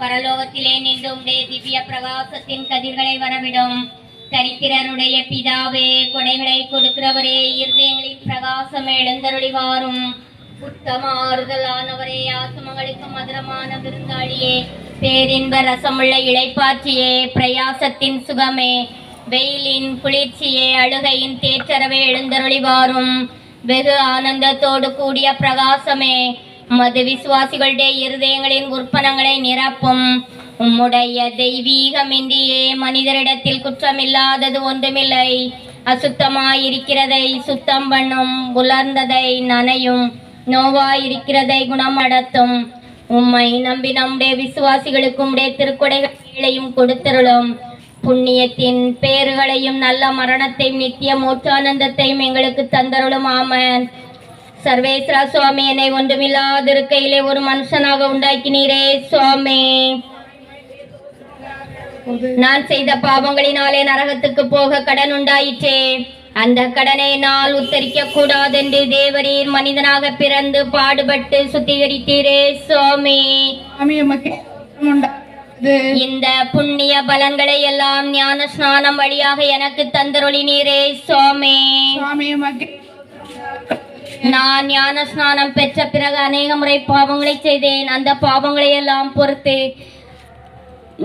பரலோகத்திலே நின்று உடைய திவ்ய பிரகாசத்தின் கதிர்களை வரவிடும் தரித்திரருடைய பிதாவே கொடைகளை கொடுக்கிறவரே இருதயங்களின் பிரகாசம் எழுந்தருளி வாரும் உத்தமாறுதலானவரே ஆசமங்களுக்கு மதுரமான விருந்தாளியே பேரின்ப ரசமுள்ள இளைப்பாற்றியே பிரயாசத்தின் சுகமே. வெயிலின் குளிர்ச்சியே அழுகையின் தேற்றரவே எழுந்தருளி வாரும் வெகு ஆனந்தத்தோடு கூடிய பிரகாசமே. மது விசுவாசிகளுடைய இருதயங்களின் உற்பனங்களை நிரப்பும். உம்முடைய தெய்வீகமின்றியே மனிதரிடத்தில் குற்றமில்லாதது ஒன்றுமில்லை. அசுத்தமாயிருக்கிறதை சுத்தம் பண்ணும் உலர்ந்ததை நனையும் நோவாயிருக்கிறதை குணமடத்தும். உம்மை நம்பி நம்முடைய விசுவாசிகளுக்கும் உடைய திருக்கொடைகளையும் கொடுத்திருளும். புண்ணியத்தின் பேறுகளையும் நல்ல மரணத்தையும் நித்திய மூச்சானந்தத்தையும் எங்களுக்கு தந்தருளும். ஆமன். சர்வேஸ்வரா சுவாமி என்னை ஒன்றுமில்லாதிருக்கையிலே ஒரு மனுஷனாக உண்டாக்கினீரே சுவாமி. நான் செய்த பாவங்களினாலே நரகத்துக்கு போக கடன் உண்டாயிற்றே. அந்த கடனை நான் உத்தரிக்க கூடாதென்று தேவரீர் மனிதனாக பிறந்து பாடுபட்டு சுத்திகரித்தீரே சுவாமி. இந்த புண்ணிய பலன்களை எல்லாம் ஞான ஸ்நானம் வழியாக எனக்கு தந்தருளினீரே சுவாமி. நான் ஞான ஸ்நானம் பெற்ற பிறகு அநேக முறை பாவங்களை செய்தேன். அந்த பாவங்களை எல்லாம் பொறுத்து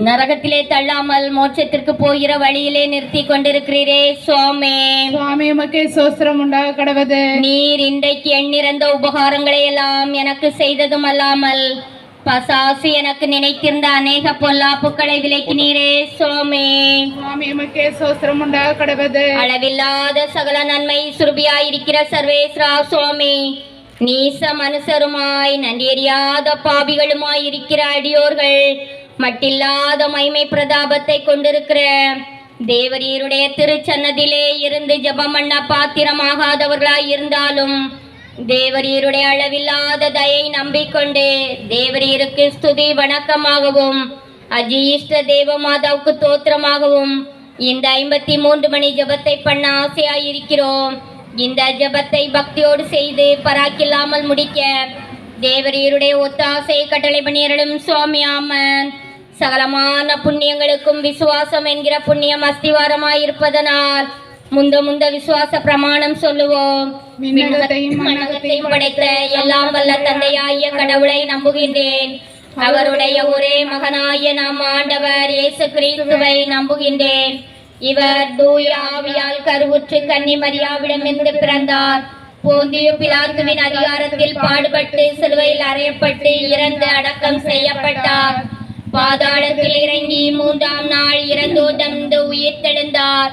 நரகத்திலே தள்ளாமல் மோட்சத்திற்கு போகிற வழியிலே நிறுத்தி கொண்டிருக்கிறீரே சுவாமி. சுவாமி உமக்கு சோஸ்திரம் உண்டாக கடவது. நீர் இன்றைக்கு எண்ணிறந்த உபகாரங்களை எல்லாம் எனக்கு செய்ததும் அல்லாமல் பசாசு எனக்கு நினைத்திருந்த அநேக பொல்லாப்புக்களை விலக்கினீரே சுவாமி. சுவாமி உமக்கு சோஸ்திரம் உண்டாக கடவது அளவில்லாத சகல நன்மை சுருபியாயிருக்கிற சர்வேஸ்வரா சுவாமி. நீச மனுஷருமாய் நன்றியறியாத பாவிகளுமாய் இருக்கிற அடியோர்கள் மட்டில்லாத மைமை பிரதாபத்தை கொண்டிருக்கிற தேவரீருடைய திருச்சன்னதிலே இருந்து ஜெபம் பண்ண பாத்திரமாகாதவர்களாய் இருந்தாலும் தேவரீருடைய அளவில்லாத தயை நம்பிக்கொண்டு தேவரீருக்கு ஸ்துதி வணக்கமாகவும் அஜீஷ்ட தேவ மாதாவுக்கு தோத்திரமாகவும் இந்த ஐம்பத்தி மூன்று மணி ஜெபத்தை பண்ண ஆசையாயிருக்கிறோம். இந்த ஜெபத்தை பக்தியோடு செய்து பராக்கில்லாமல் முடிக்க தேவரீருடைய ஒத்தாசை கட்டளை பணியரிடம் சுவாமி ஆமன். சகலமான புண்ணியங்களுக்கும் விசுவாசம் என்கிற புண்ணியம் அஸ்திவாரமாயிருப்பதனால் முந்த முந்த விசுவாச பிரமாணம் சொல்லுவோம். விண்ணகத்தையும் மண்ணகத்தையும் படைத்த எல்லாம் வல்ல தந்தையாகிய கடவுளை நம்புகின்றேன். அவருடைய ஒரே மகனாகிய நாம் ஆண்டவர் இயேசு கிறிஸ்துவை நம்புகின்றேன். இவர் தூய ஆவியால் கருவுற்று கன்னி மரியாவிடமிருந்து பிறந்தார். போந்திய பிலாத்துவின் அதிகாரத்தில் பாடுபட்டு சிலுவையில் அறையப்பட்டு இறந்து அடக்கம் செய்யப்பட்டார். பாதாளத்தில் இறங்கி மூன்றாம் நாள் இறந்தோதந்து உயிர் தெழுந்தார்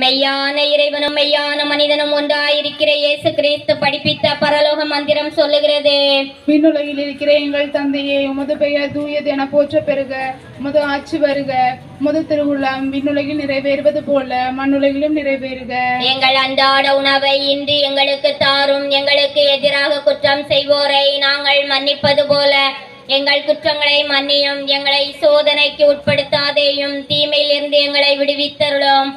மெய்யான இறைவனும் மெய்யான மனிதனும் ஒன்றாயிருக்கிற இயேசு கிறிஸ்து படிப்பித்த பரலோக மந்திரம் சொல்லுகிறது. விண்ணுலகில் இருக்கிற எங்கள் தந்தையே உமது பெயர் தூயது என போற்ற பெறுக உமது ஆட்சி வருக. உமது திருவுள்ளம் விண்ணுலகில் நிறைவேறுவது போல மண்ணுலகிலும் நிறைவேறுக. எங்கள் அன்றாட உணவை இன்று எங்களுக்கு தாரும். எங்களுக்கு எதிராக குற்றம் செய்வோரை நாங்கள் மன்னிப்பது போல எங்கள் குற்றங்களை மன்னியும். எங்களை சோதனைக்கு உட்படுத்தாதேயும். தீமையிலிருந்து எங்களை விடுவித்தருளும்.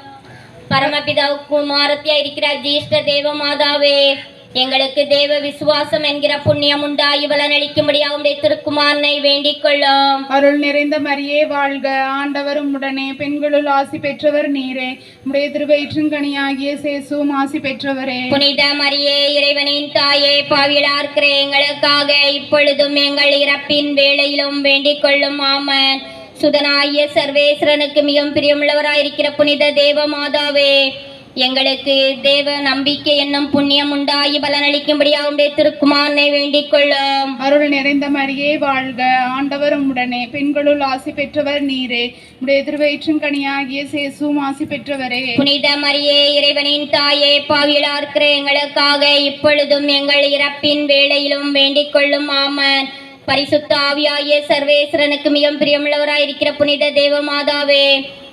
பரமபிதாவுக்கு மாரத்தியா இருக்கிற ஜீஷ்ட தேவ மாதாவே. எங்களுக்கு தேவ விசுவாசம் என்கிற புண்ணியம் உண்டாகி பலனளிக்கும்படியாக உடைய திருக்குமாரனை வேண்டிக் கொள்ளும். அருள் நிறைந்த மரியே வாழ்க. ஆண்டவரும் உடனே பெண்களுள் ஆசி பெற்றவர் நீரே. உடைய திருவயிற்றுங்கனியாகிய சேசுவும் ஆசி பெற்றவரே. புனித மரியே இறைவனின் தாயே பாவியலார்க்கிற எங்களுக்காக இப்பொழுதும் எங்கள் இறப்பின் வேளையிலும் வேண்டிக் கொள்ளும். ஆமன். சுதனாகிய சர்வேஸ்வரனுக்கு மிகவும் பிரியமுள்ளவராயிருக்கிற புனித தேவ மாதாவே எங்களுக்கு தேவ நம்பிக்கை என்னும் புண்ணியம் உண்டாகி பலனளிக்கும்படியாக உடைய திருக்குமாரனை வேண்டிக் கொள்ளும். அருள் நிறைந்த மரியே வாழ்க ஆண்டவரும் உடனே. பெண்களுள் ஆசி பெற்றவர் நீரே. உடைய திருவயிற்றுங்கனியாகிய சேசுவும் ஆசி பெற்றவரே. புனித மரியே இறைவனின் தாயே பாவியலார்க்கிற எங்களுக்காக இப்பொழுதும் எங்கள் இறப்பின் வேளையிலும் வேண்டிக் கொள்ளும். ஆமன். பரிசுத்த ஆவியாகிய சர்வேஸ்வரனுக்கு மிகவும் பிரியமுள்ளவராயிருக்கிற புனித தேவ மாதாவே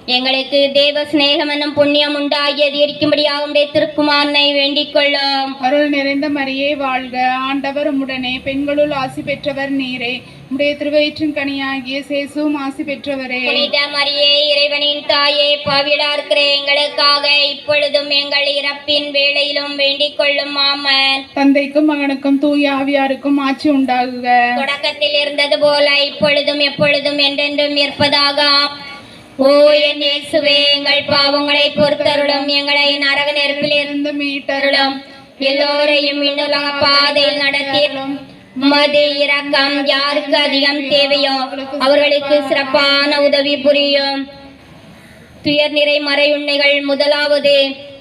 எங்களுக்கு தேவ சிநேகம் என்னும் புண்ணியம் உண்டாகி அதிகரிக்கும்படியாக உடைய திருக்குமாரனை வேண்டிக் கொள்ளும் அருள் நிறைந்த மரியே வாழ்க. ஆண்டவர் உடனே பெண்களுள் ஆசி பெற்றவர் நீரே. உடைய திருவயிற்றின் கனியாகிய சேசுவும் ஆசி பெற்றவரே. புனித மரியே இறைவனின் தாயே பாவிலா இருக்கிற எங்களுக்காக இப்பொழுதும் எங்கள் இறப்பின் வேளையிலும் வேண்டிக் கொள்ளும் ஆமன் தந்தைக்கும் மகனுக்கும் தூய ஆவியாருக்கும் ஆட்சி உண்டாகுக. தொடக்கத்தில் இருந்தது போல இப்பொழுதும் எப்பொழுதும் என்றென்றும் இருப்பதாக. ஓ என் இயேசுவே எங்கள் பாவங்களை பொறுத்தருளும் எங்களை நரக நெருப்பில் இருந்து மீட்டருளும். எல்லோரையும் இன்னுலக பாதையில் நடத்தியும் மது இரக்கம் யாருக்கு அதிகம் தேவையோ அவர்களுக்கு சிறப்பான உதவி புரியும். துயர் நிறை மறையுண்மைகள் முதலாவது.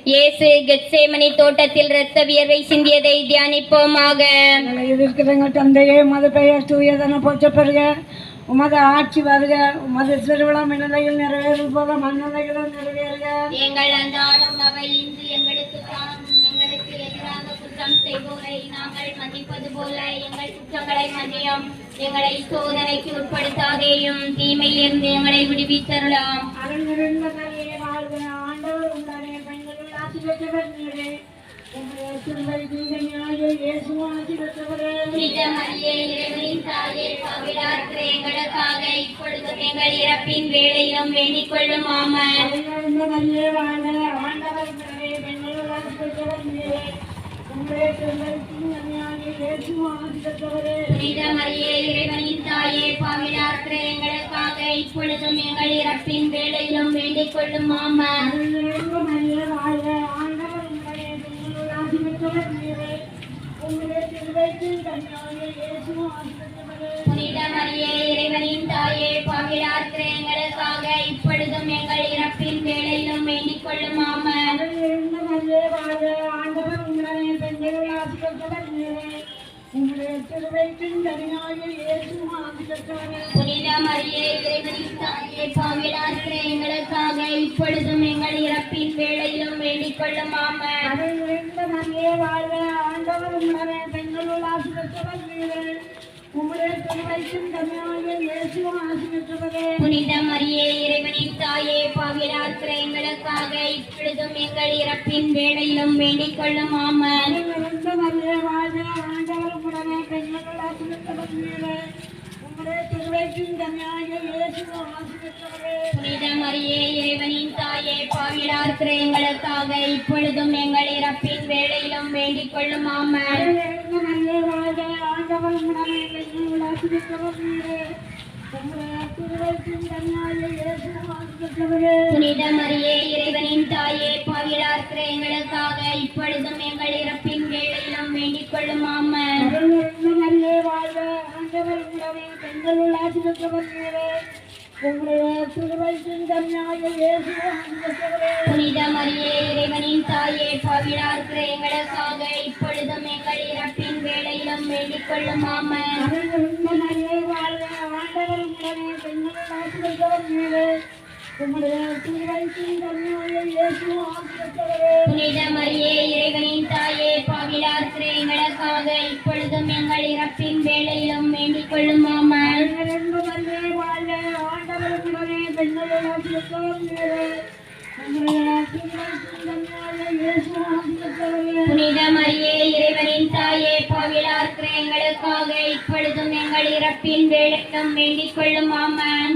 இயேசு கெத்சேமனி தோட்டத்தில் இரத்த வியர்வை சிந்தியதை தியானிப்போமாக. இருக்கிறங்க தந்தையே உமது பெயர் தூயதன போற்ற பெறுக உமது ஆட்சி வருக. உமது திருவிழா மின்னலையில் நிறைவேறுவது போல மண்ணலைகளும் நிறைவேறுக. எங்கள் அன்றாட குற்றங்களை மன்னியும். எங்களை சோதனைக்கு உட்படுத்தாதேயும். தீமையிலிருந்து எங்களை விடுவித்தரலாம் எங்களுக்காக இப்பொழுதும் எங்கள் இறப்பின் வேளையிலும் வேண்டிக் கொள்ளும் ஆமன் இறைவனின் தாயே எங்களுக்காக இப்பொழுதும் எங்கள் இறப்பின் வேளையிலும் வேண்டிக் கொள்ளும் இறைவனின் தாயே எங்களுக்காக இப்பொழுதும் எங்கள் இறப்பின் வேளையிலும் வேண்டிக் கொள்ளும் ஆமன் பெற்றவர் நீரே உம்முடைய திருவயிற்றின் கன்னியாகிய இயேசுவும் ஆசி பெற்றவரே புனித மரியே இறைவனின் தாயே பாவிலாற்கிற எங்களுக்காக இப்பொழுதும் எங்கள் இறப்பின் வேளையிலும் வேண்டிக் கொள்ளும் வாழ்க ஆண்டவர் உம்முடைய பெண்களுள் ஆசி பெற்றவர் நீரே புனித மரியே இறைவனின் தாயே பாவிலாற்கிற எங்களுக்காக இப்பொழுதும் எங்கள் இறப்பின் வேளையிலும் வேண்டிக் கொள்ளும் ஆமன் புனித மரியே இறைவனின் தாயே பாவிலாற்கிற எங்களுக்காக இப்பொழுதும் எங்கள் இறப்பின் வேளையிலும் வேண்டிக் கொள்ளும் ஆமன் மரியே புனித இறைவனின் தாயே பாவிலாற்கிற எங்களுக்காக இப்பொழுதும் எங்கள் இறப்பின் வேளையிலும் வேண்டிக் கொள்ளும் ஆமன் ஆண்டவர் உடனே பெண்கள் ஆசி பெற்றவர் நீரே உம்முடைய திருவயிற்றின் கன்னியாகிய இயேசுவும் ஆசி பெற்றவரே புனித மரியே இறைவனின் தாயே எங்களுக்காக இப்பொழுதும் எங்கள் இறப்பின் வேளையிலும் வேண்டிக் கொள்ளும். ஆமன். அருள்மிகுந்த மரியே வாழ்க ஆண்டவர் உடனே பெண்கள் ஆசி பெற்றவர் நீரே உம்முடைய திருவயிற்றின் கன்னியாகிய இயேசுவும் ஆசி பெற்றவரே புனித மரியே இறைவனின் தாயே பாவிலாற்கிற எங்களுக்காக இப்பொழுதும் எங்கள் இறப்பின் மரியே இறைவனின் தாயே பாவிலாற்கிற எங்களுக்காக இப்பொழுதும் எங்கள் இறப்பின் வேளையிலும் வேண்டிக் கொள்ளும். ஆமன்.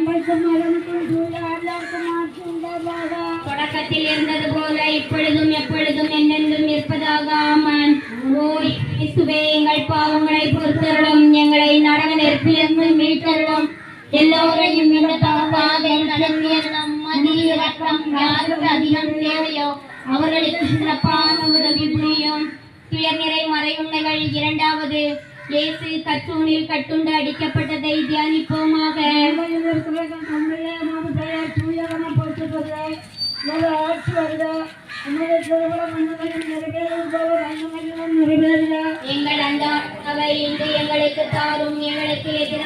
தொடக்கத்தில் இருந்தது போல இப்பொழுதும் எப்பொழுதும் என்னென்றும் இருப்பதாக. ஆமன். ஓய் இயேசுவே எங்கள் பாவங்களை பொறுத்தருளும். எங்களை நரக நெருப்பிலிருந்து மீட்டருளும். எல்லோரையும் விடத்தகாத நடத்தியருளும் மதி யாருக்கு அதிகம் தேவையோ அவர்களுக்கு சிறப்பான உதவி புரியும். துயர்நிறை மறையுண்மைகள் இரண்டாவது. இயேசு கற்றூனில் கட்டுண்டு அடிக்கப்பட்டதை தியானிப்போமாக. உலகில் இருக்கிறவர்கள்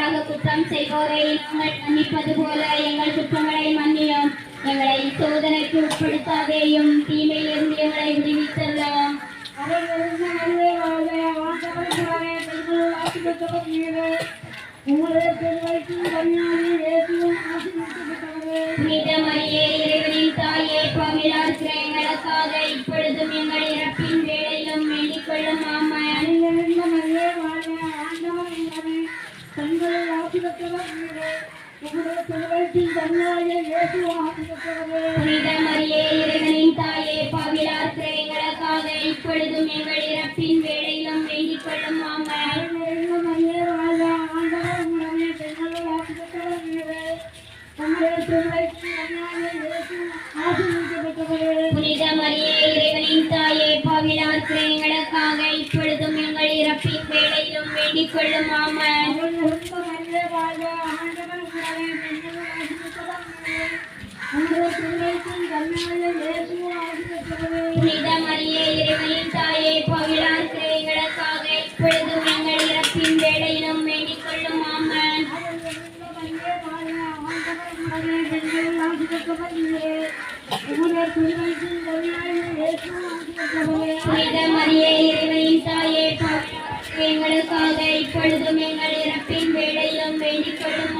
எதிராக குற்றம் செய்வோரை நாங்கள் மன்னிப்பது போல எங்கள் குற்றங்களை மன்னியும். எங்களை சோதனைக்கு உட்படுத்தாதேயும் தீமையிலிருந்து எங்களை உங்களுடைய இயேசுவும் இறைவனின் தாயே எங்களுக்காக இப்பொழுதும் எங்கள் இறப்பின் ஆசீர்வதிக்கப்பட்டவர் நீரே உங்களுடைய திருவயிற்றின் புனித மரியே இறைவனின் தாயே பாவிலார் எங்களுக்காக இப்பொழுதும் எங்கள் இறப்பின் வேளையிலும் வேண்டிக் கொள்ளும் மரியே ஆண்டவர் உங்களுடைய திருவயிற்றின் புனித மரியே இறைவனின் தாயே பாவிலார் இப்பொழுதும் எங்கள் இறப்பின் வேளையிலும் வேண்டிக் கொள்ளும் ஆமாம் அணிந்திருந்த மரியே வாழ்க ஆண்டவர் உங்களை பெண்களில் ஆசீர்வதிக்கப்பட்டவர் நீரே உங்களுடைய திருவயிற்றின் இறைவனின் தாயே பாவிலார் இருக்கிற எங்களுக்காக. இப்பொழுதும் எங்கள் இறப்பின் வேலையிலும் வேண்டிக் கொள்ளும் ஆமாம் புனித இறைவனின் தாயே எங்களுக்காக. இப்பொழுதும் எங்கள் இறப்பின் வேண்டிக் கொள்ளும்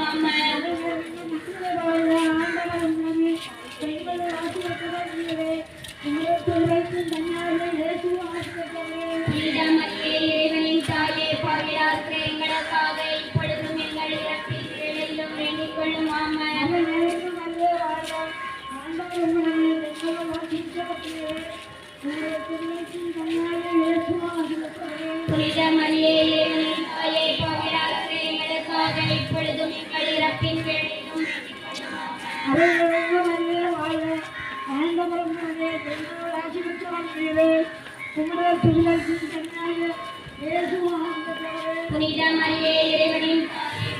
புனித மரியே இறைவனின்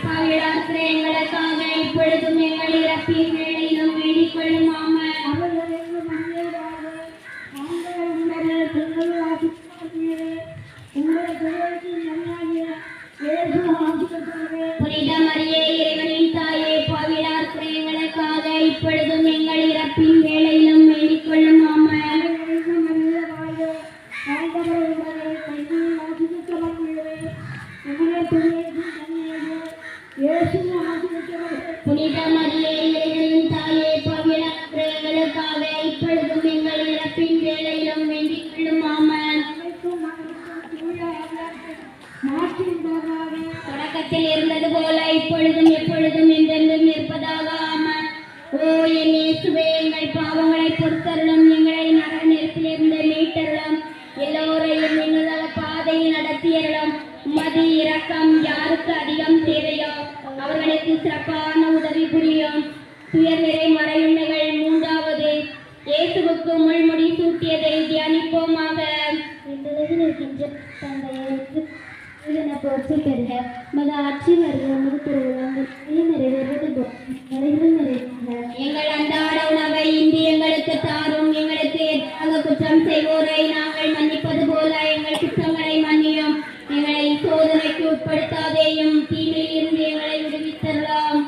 தாயே பாவிலார் இருக்கிற எங்களுக்காக இப்பொழுதும் எங்கள் இறப்பின் மாற்றின் தொடக்கத்தில் இருந்தது போல இப்பொழுதும் எப்பொழுதும் என்றென்றும் உட்படுத்தாதேயும் தீமையில் இருந்து எங்களை விடுவித்தரலாம்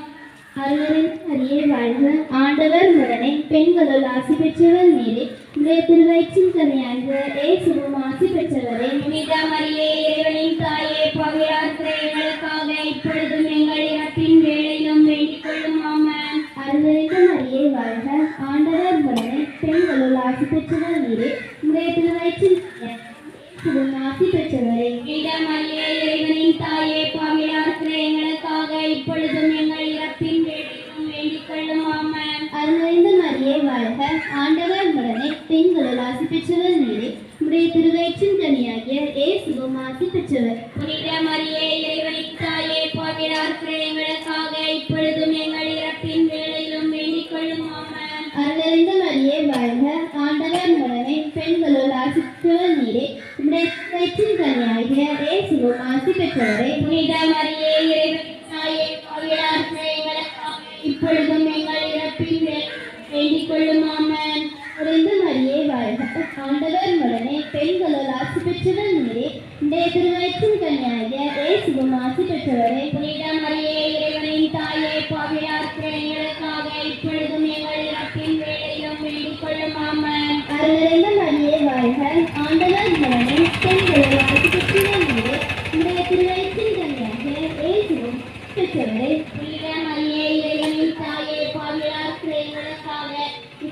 அருவரின் அரியே வாழ்க. ஆண்டவர் உடனே பெண்களுள் ஆசி பெற்றவர் நீரே. உடைய திருவயிற்றின் கனியாக ஏசுவும் ஆசி பெற்றவரே. புனித மரியே இறைவனின் தாயே பவியாற்ற எங்களுக்காக இப்பொழுதும் எங்கள் இறப்பின் வேலையிலும் வேண்டிக் கொள்ளும். ஆமன். அருவரிந்த மரியே வாழ்க. ஆண்டவர் உடனே பெண்களுள் ஆசி பெற்றவர் மீது பாவிலார்க்கிற எங்களுக்காக இப்பொழுதும் எங்கள் இறப்பின் வேளையிலும் வேண்டிக் கொள்ளும் அருள்நிறைந்த மரியே வாழ்க. ஆண்டவர் உடனே பெண்களுள் நீரே. உடைய ஆசி பெற்றவரே. புனித மரியே இறைவனின்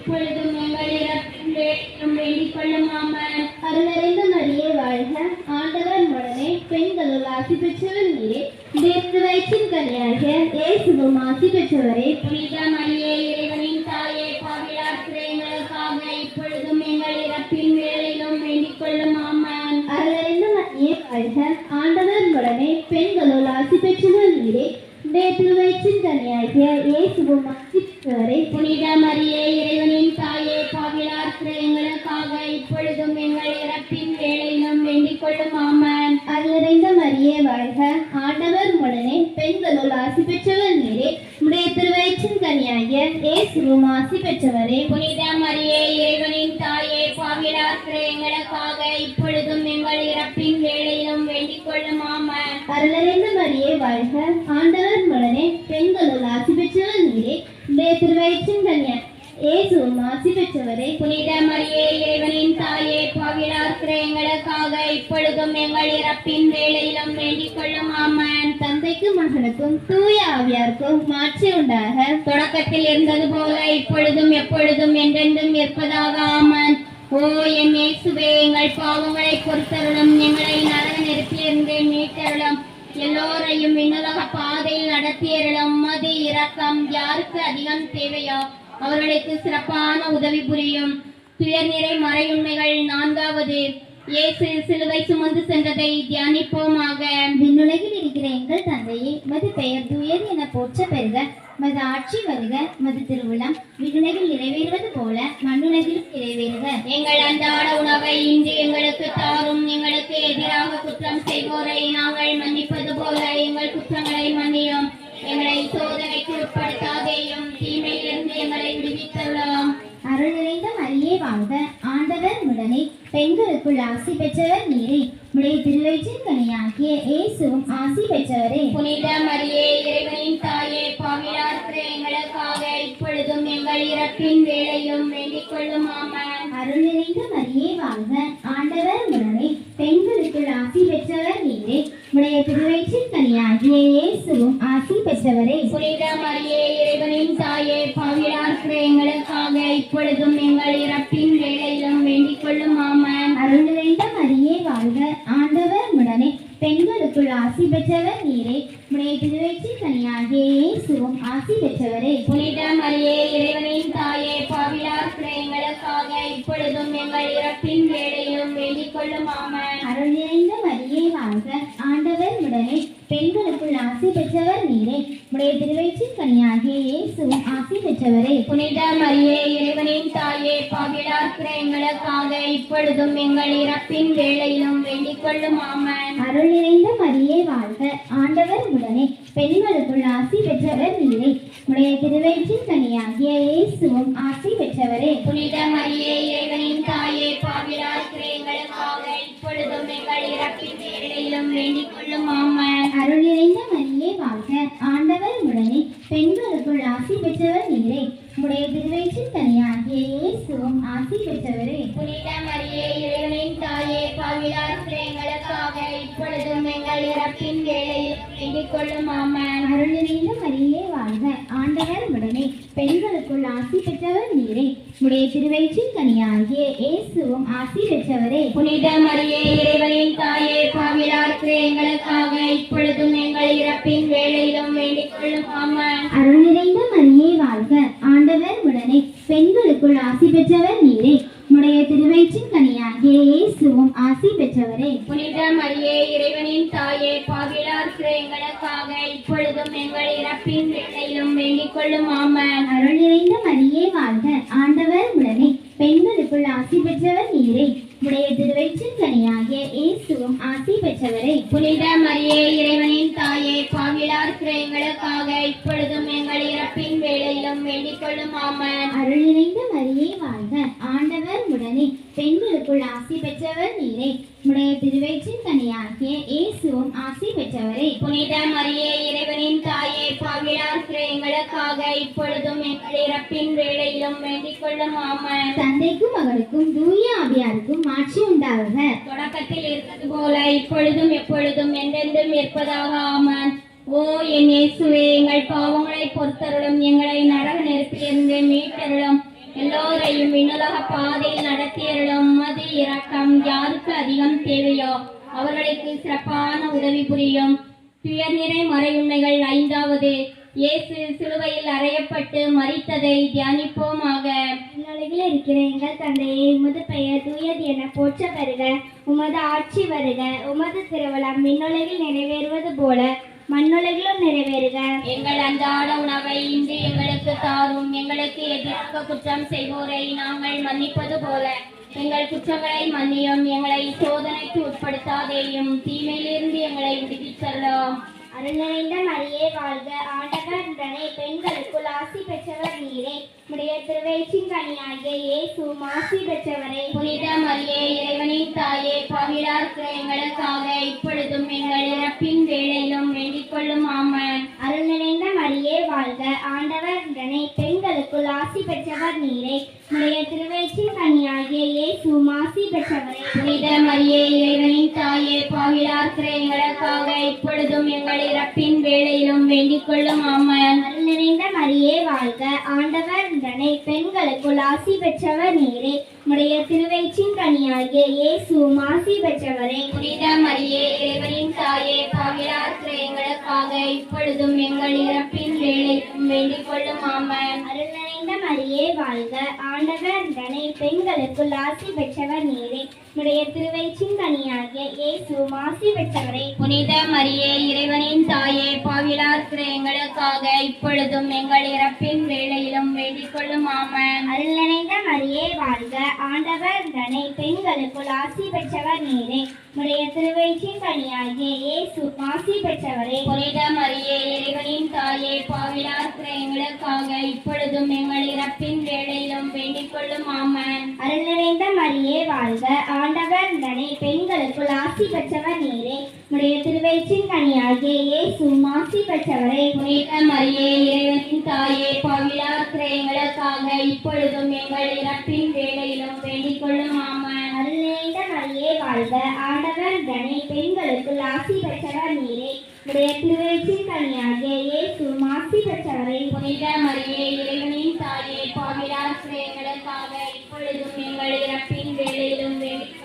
இப்பொழுதும் எங்கள் இறப்பின் வேளையிலும் வேண்டிக் கொள்ளும் ஆமென் அருளறிந்த மரியே வாழ்க. ஆண்டவர் உடனே பெண்களுள் ஆசி பெற்றவர் நீரே. வயிற்றின் கனியாக இயேசுவும் ஆசி பெற்றவரே. புனித பெற்றவரே புனித மரியே இறைவனின் தாயே பாவிலாற்ற எங்களுக்காக இப்பொழுதும் எங்கள் இறப்பின் வேளையிலும் வேண்டிக் கொள்ளும் ஆமா அருளறிந்த மரியே வாழ்க. ஆண்டவர் உடனே பெண்களுள் ஆசி பெற்றவர் நீரே. திருவயிற்றின் கனியா இயேசுவும் ஆசி பெற்றவரே புனித மரியே இறைவனின் தாயே பாவிலாற்ற எங்களுக்காக இப்பொழுதும் எங்கள் இறப்பின் வேலையிலும் வேண்டிக் கொள்ளும். ஆமன். தந்தைக்கும் மகனுக்கும் தூய ஆவியாருக்கும் மாற்றி உண்டாக. தொடக்கத்தில் இருந்தது போல இப்பொழுதும் எப்பொழுதும் என்றென்றும் இருப்பதாக. ஆமன். ஓ என் இயேசுவே எங்கள் பாவங்களை பொறுத்தருளும். எங்களை நரக நெருப்பிலிருந்து மீட்டருளும். எல்லோரையும் விண்ணுலக பாதையில் நடத்தியருளும். மது இரக்கம் யாருக்கு அதிகம் தேவையோ அவர்களுக்கு சிறப்பான உதவி புரியும். துயர்நிறை மறையுண்மைகள் நான்காவது. இயேசு சிலுவை சுமந்து சென்றதை தியானிப்போமாக. விண்ணுலகில் இருக்கிற எங்கள் தந்தையே மது பெயர் தூயர் என போற்ற பெறுக. மது ஆட்சி வருக மது திருவிழம் விண்ணுலகில் நிறைவேறுவது போல மண்ணுலகிலும் நிறைவேறுக. எங்கள் அன்றாட உணவை இன்று எங்களுக்கு தாரும். எங்களுக்கு எதிராக குற்றம் செய்வோரை நாங்கள் மன்னிப்பது போல எங்கள் குற்றங்களை மன்னியும். எங்களை சோதனைக்கு உட்படுத்தாதேயும் அருள் நிறைந்த மரியே வாழ்க. ஆண்டவர் உடனே பெண்களுக்குள் ஆசி பெற்றவர் நீரே. உடைய திருவயிற்றின் கனியாகிய இயேசுவும் ஆசி பெற்றவரே. புனித மரியே இறைவனின் தாயே பாவிலாற்ற எங்களுக்காக இப்பொழுதும் எங்கள் இறப்பின் வேளையிலும் வேண்டிக் கொள்ளும் அருள் நிறைந்த மரியே வாழ்க. ஆண்டவர் உடனே பெண்களுக்குள் ஆசி பெற்றவர் நீரே. உடைய திருவயிற்றின் அருள் நிறைந்த மரியே வாழ்க. ஆண்டவர் உடனே பெண்களுக்குள் ஆசி பெற்றவர் நீரே. உடைய திருவயிற்றின் கனியாகிய இயேசுவும் ஆசி பெற்றவரே. புனித மரியே இறைவனின் தாயே எங்களுக்காக இப்பொழுதும் எங்கள் இறப்பின் வேளையிலும் வேண்டிக் கொள்ளும் ஆமென் அருள் நிறைந்த மரியே வாழ்க. ஆண்டவர் உடனே பெண்களுக்குள் ஆசி பெற்றவர் நீரே. உடைய திருவயிற்றின் கனியாகிய இயேசுவும் ஆசி பெற்றவரே. புனித மரியே இறைவனின் தாயே பாவிலாற்ற எங்களுக்காக இப்பொழுதும் எங்கள் இறப்பின் வேளையில் வேண்டிக் கொள்ளும். ஆமென். அருள் நிறைந்த மரியே வாழ்க. ஆண்டவர் உடனே பெண்களுக்குள் ஆசி பெற்றவர் நீரே. உடைய திருவயிற்றின் கனியாகிய இயேசுவும் ஆசி பெற்றவரே. புனித மரியே இறைவனின் தாயே பாவிலாற்ற எங்களுக்காக இப்பொழுதும் எங்கள் இறப்பின் வேளையிலும் வேண்டிக் கொள்ளும். ஆமென் அருள் நிறைந்த மரியே வாழ்க ஆண்டவர் உடனே பெண்களுக்குள் ஆசி பெற்றவர் நீரே எங்களுக்காக இப்பொழுதும் எங்கள் இறப்பின் வேளையிலும் வேண்டிக் கொள்ளும் ஆமென். தந்தைக்கும் மகனுக்கும் தூய ஆவியாருக்கும் மாட்சி உண்டாகுக தொடக்கத்தில் இருந்தது போல இப்பொழுதும் எப்பொழுதும் என்றென்றும் இருப்பதாக ஆமென். ஓ என் இயேசுவே எங்கள் பாவங்களை பொறுத்தருளும் எங்களை நரக நெருப்பிலிருந்து மீட்டருளும். எல்லோ எல்லோரையும் விண்ணுலக பாதையில் நடத்தியருளும். உமது இரக்கம் யாருக்கு அதிகம் தேவையோ அவர்களுக்கு சிறப்பான உதவி புரியும். துயர்நிறை மறையுண்மைகள் ஐந்தாவது. இயேசு சிலுவையில் அறையப்பட்டு மரித்ததை தியானிப்போமாக. விண்ணுலகில் இருக்கிற எங்கள் தந்தையே உமது பெயர் தூயது என போற்ற பெறுக உமது ஆட்சி வருக உமது திருவிழம் விண்ணுலகில் நிறைவேறுவது போல மண்ணுலகிலும் நிறைவேறுக. எங்கள் அன்றாட உணவை இன்று எங்களுக்கு தாரும் எங்களுக்கு எதிராக குற்றம் செய்வோரை நாங்கள் மன்னிப்பது போல. எங்கள் குற்றங்களை மன்னியும் எங்களை சோதனைக்கு உட்படுத்தாதேயும் தீமையிலிருந்து எங்களை விடுவிச் செல்லும் அருள் மரியே வாழ்க. ஆண்டவர் உடனே பெண்களுக்குள் ஆசி பெற்றவர் நீரே. உடைய திருவயிற்றின் கனியாகிய இயேசு ஆசி பெற்றவரே. புனித மரியே இறைவனின் தாயே பகிடார்க்கு எங்களுக்காக இப்பொழுதும் எங்கள் இறப்பின் வேளையிலும் வேண்டிக் கொள்ளும் ஆமன் அருள் நிறைந்த மரியே வாழ்க. ஆண்டவர் உடனே பெண்களுக்குள் ஆசி பெற்றவர் நீரே. உடைய திருவயிற்றின் கனியாகிய இயேசு ஆசி பெற்றவரே. புனித மரியே இறைவனின் தாயே பாவிலார்க்கிற எங்களுக்காக இப்பொழுதும் எங்கள் இறப்பின் வேளையிலும் வேண்டிக் கொள்ளும். ஆமன். அருள் நிறைந்த மரியே வாழ்க. ஆண்டவர் உடனே பெண்களுக்குள் ஆசி பெற்றவர் நீரே. உடைய திருவயிற்றின் கனியாகிய இயேசு ஆசி பெற்றவரே. புனித மரியே இறைவனின் தாயே பாவிலார்க்கிற நமக்காக இப்பொழுதும் எங்கள் இறப்பின் வேலைக்கும் வேண்டிக் கொள்ளும் ஆமன். அருள் நிறைந்த மரியே வாழ்க. ஆண்டவர் உடனே பெண்களுக்குள் ஆசி பெற்றவர் நீரே. உடைய திருவயிற்றின் கனியாகிய இயேசு ஆசி பெற்றவரே புனித மரியே இறைவனின் தாயே பாவிலார்க்கிற எங்களுக்காக இப்பொழுதும் எங்கள் இறப்பின் வேளையிலும் வேண்டிக் கொள்ளும் ஆமன். அருள் நிறைந்த மரியே வாழ்க. ஆண்டவர் உடனே பெண்களுக்குள் ஆசி பெற்றவர் நீரே. உடைய திருவயிற்றின் கனியாகிய இயேசு ஆசி பெற்றவரே. புனித மரியே இறைவனின் தாயே பாவிலார்க்கிற எங்களுக்காக இப்பொழுதும் எங்கள் இறப்பின் வேளையிலும் வேண்டிக் கொள்ளும் ஆமன். அருள் நிறைந்த மரியே வாழ்க. ஆண்டவர் உடனே பெண்களுக்குள் ஆசி பெற்றவர் நீரே. உடைய திருவயிற்றின் கனியாகிய இயேசு ஆசி பெற்றவரே. புனித மரியே இறைவனின் தாயே பாவிலார்க்கிற எங்களுக்காக இப்பொழுதும் எங்கள் இறப்பின் வேலையிலும் வேண்டிக் கொள்ளும் ஆமன் அருள் மரியே வாழ்க. ஆண்டவர் உடனே பெண்களுக்குள் ஆசி பெற்றவர் நீரே. உடைய திருவயிற்றின் கனியாகிய இயேசு ஆசி பெற்றவரே. புனித மரியே இறைவனின் தாயே பாவிலார்க்கிற எங்களுக்காக இப்பொழுதும் எங்கள் இறப்பின் வேலையிலும் வேண்டிக்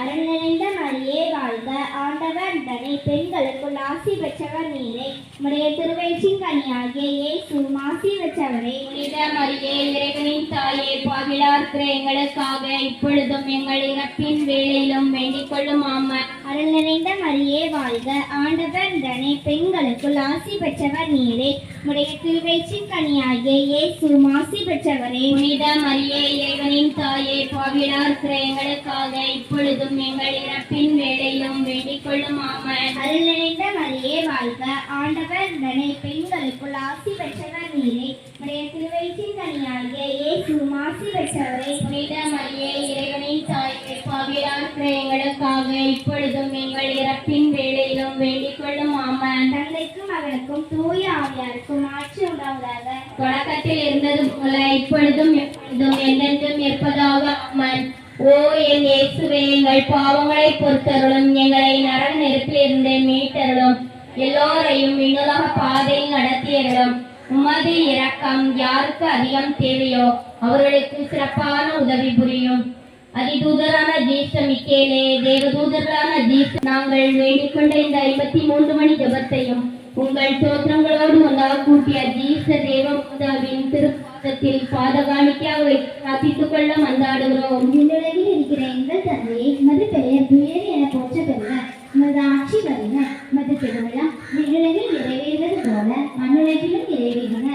கொள்ளும் நிறைந்த மரியே வாழ்க. ஆண்டவர் உடனே பெண்களுக்கு ஆசி பெற்றவர் நீரே. உடைய திருவயிற்றின் கனியாகிய இயேசு மாசி பெற்றவரே. புனித மரியே இறைவனின் தாயே பாவிலார்க்கிற எங்களுக்காக இப்பொழுதும் எங்கள் இறப்பின் வேலையிலும் வேண்டிக் கொள்ளும் ஆமன் நிறைந்த மரியே வாழ்க. ஆண்டவர் உடனே பெண்களுக்குள் ஆசி பெற்றவர் நீரே. உடைய திருவயிற்றின் கனியாகிய இயேசு ஆசி பெற்றவரே. புனித மரியே இறைவனின் தாயே பாவிலார்க்கிற எங்களுக்காக இப்பொழுதும் எங்கள் இறப்பின் வேளையிலும் வேண்டிக் கொள்ளும் ஆமன் அருள் நிறைந்த மரியே வாழ்க. ஆண்டவர் உடனே பெண்களுக்குள் ஆசி பெற்றவர் நீரே. உடைய திருவயிற்றின் கனியாகிய இயேசு ஆசி பெற்றவரே. புனித மரியே இறைவனின் தாயே பாவிலார்க்கிற எங்களுக்காக இப்பொழுதும் நீங்கள் இறப்பின் வேளையிலும் வேண்டிக் கொள்ளும் ஆமன். தந்தைக்கும் மகனுக்கும் தூய ஆவியாருக்கும் ஆட்சி உண்டாவதாக. தொடக்கத்தில் இருந்தது போல இப்பொழுதும் எப்பொழுதும் என்றென்றும் இருப்பதாக ஆமன். ஓ என் இயேசுவே எங்கள் பாவங்களை பொறுத்தருளும். எங்களை நரக நெருப்பிலிருந்து மீட்டருளும். எல்லோரையும் விண்ணுலக பாதையில் நடத்தியருளும். உமது இரக்கம் யாருக்கு அதிகம் தேவையோ அவர்களுக்கு சிறப்பான உதவி புரியும். அதிதூதரான ஜீச மிக்கேலே தேவதூதரான ஜீச நாங்கள் வேண்டிக் கொண்ட இந்த ஐம்பத்தி மூன்று மணி ஜபத்தையும் உங்கள் தோற்றங்களோடு ஒன்றாக கூட்டிய ஜீச தேவமாதாவின் திருப்பாதத்தில் பாதகாணிக்காக பிரார்த்தித்துக் கொள்ள மன்றாடுகிறோம். விண்ணுலகில் இருக்கிற எங்கள் தந்தையை உமது பெயர் துயர் என போற்ற பெறுக உமது ஆட்சி வருக உமது திருவிழா விண்ணுலகில் நிறைவேறுவது போல மண்ணுலகிலும் நிறைவேறுக.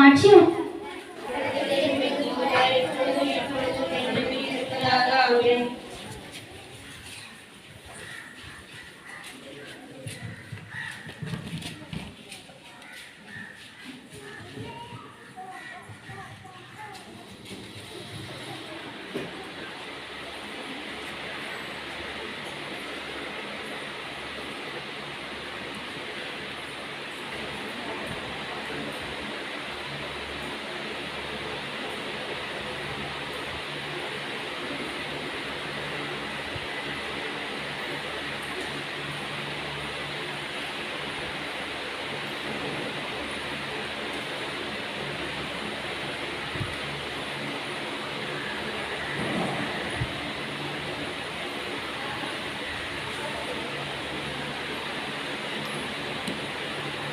ஆட்சி அவருடைய எப்பொழுதும் எப்பொழுதும் என்றும் இருக்கிறாராக ஆமேன்